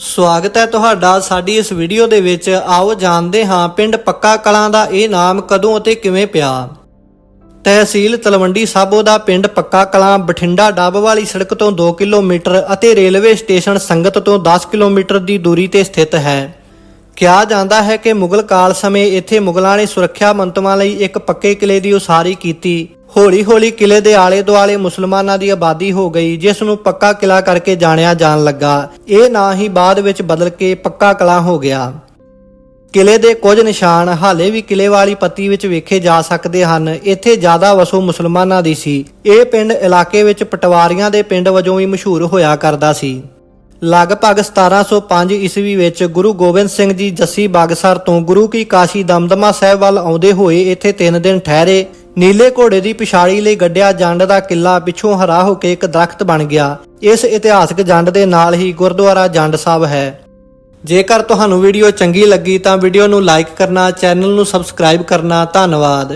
ਸਵਾਗਤ ਹੈ ਤੁਹਾਡਾ ਸਾਡੀ ਇਸ ਵੀਡੀਓ ਦੇ ਵਿੱਚ। ਆਓ ਜਾਣਦੇ ਹਾਂ ਪਿੰਡ ਪੱਕਾ ਕਲਾਂ ਦਾ ਇਹ ਨਾਮ ਕਦੋਂ ਅਤੇ ਕਿਵੇਂ ਪਿਆ। ਤਹਿਸੀਲ ਤਲਵੰਡੀ ਸਾਬੋ ਦਾ ਪਿੰਡ ਪੱਕਾ ਕਲਾਂ, ਬਠਿੰਡਾ ਡੱਬ ਵਾਲੀ ਸੜਕ ਤੋਂ 2 ਕਿਲੋਮੀਟਰ ਅਤੇ ਰੇਲਵੇ ਸਟੇਸ਼ਨ ਸੰਗਤ ਤੋਂ 10 ਕਿਲੋਮੀਟਰ ਦੀ ਦੂਰੀ ਤੇ ਸਥਿਤ ਹੈ। ਕਿਹਾ ਜਾਂਦਾ ਹੈ ਕਿ ਮੁਗਲ ਕਾਲ ਸਮੇਂ ਇੱਥੇ ਮੁਗਲਾਂ ਨੇ ਸੁਰੱਖਿਆ ਮੰਤਵਾਂ ਲਈ ਇੱਕ ਪੱਕੇ ਕਿਲੇ ਦੀ ਉਸਾਰੀ ਕੀਤੀ। ਹੌਲੀ-ਹੌਲੀ ਕਿਲੇ ਦੇ ਆਲੇ-ਦੁਆਲੇ ਮੁਸਲਮਾਨਾਂ ਦੀ ਆਬਾਦੀ ਹੋ ਗਈ, ਜਿਸ ਨੂੰ ਪੱਕਾ ਕਿਲਾ ਕਰਕੇ ਜਾਣਿਆ ਜਾਣ ਲੱਗਾ। ਇਹ ਨਾਂ ਹੀ ਬਾਅਦ ਵਿੱਚ ਬਦਲ ਕੇ ਪੱਕਾ ਕਲਾਂ ਹੋ ਗਿਆ। ਕਿਲੇ ਦੇ ਕੁਝ ਨਿਸ਼ਾਨ ਹਾਲੇ ਵੀ ਕਿਲੇ ਵਾਲੀ ਪੱਤੀ ਵਿੱਚ ਵੇਖੇ ਜਾ ਸਕਦੇ ਹਨ। ਇੱਥੇ ਜ਼ਿਆਦਾ ਵਸੋਂ ਮੁਸਲਮਾਨਾਂ ਦੀ ਸੀ। ਇਹ ਪਿੰਡ ਇਲਾਕੇ ਵਿੱਚ ਪਟਵਾਰੀਆਂ ਦੇ ਪਿੰਡ ਵਜੋਂ ਵੀ ਮਸ਼ਹੂਰ ਹੋਇਆ ਕਰਦਾ ਸੀ। ਲਗਭਗ 1705 ਈਸਵੀ ਵਿੱਚ ਗੁਰੂ ਗੋਬਿੰਦ ਸਿੰਘ ਜੀ ਜੱਸੀ ਬਾਗਸਰ ਤੋਂ ਗੁਰੂ ਕੀ ਕਾਸ਼ੀ ਦਮਦਮਾ ਸਾਹਿਬ ਵੱਲ ਆਉਂਦੇ ਹੋਏ ਇੱਥੇ 3 ਦਿਨ ਠਹਿਰੇ। ਨੀਲੇ ਘੋੜੇ ਦੀ ਪਿਛਾੜੀ ਲਈ ਗੱਡਿਆ ਜੰਡ ਦਾ ਕਿਲਾ ਪਿੱਛੋਂ ਹਰਾ ਹੋ ਕੇ ਇੱਕ ਦਰਖਤ ਬਣ ਗਿਆ। ਇਸ ਇਤਿਹਾਸਕ ਜੰਡ ਦੇ ਨਾਲ ਹੀ ਗੁਰਦੁਆਰਾ ਜੰਡ ਸਾਹਿਬ ਹੈ। ਜੇਕਰ ਤੁਹਾਨੂੰ ਵੀਡੀਓ ਚੰਗੀ ਲੱਗੀ ਤਾਂ ਵੀਡੀਓ ਨੂੰ ਲਾਈਕ ਕਰਨਾ, ਚੈਨਲ ਨੂੰ ਸਬਸਕ੍ਰਾਈਬ ਕਰਨਾ। ਧੰਨਵਾਦ।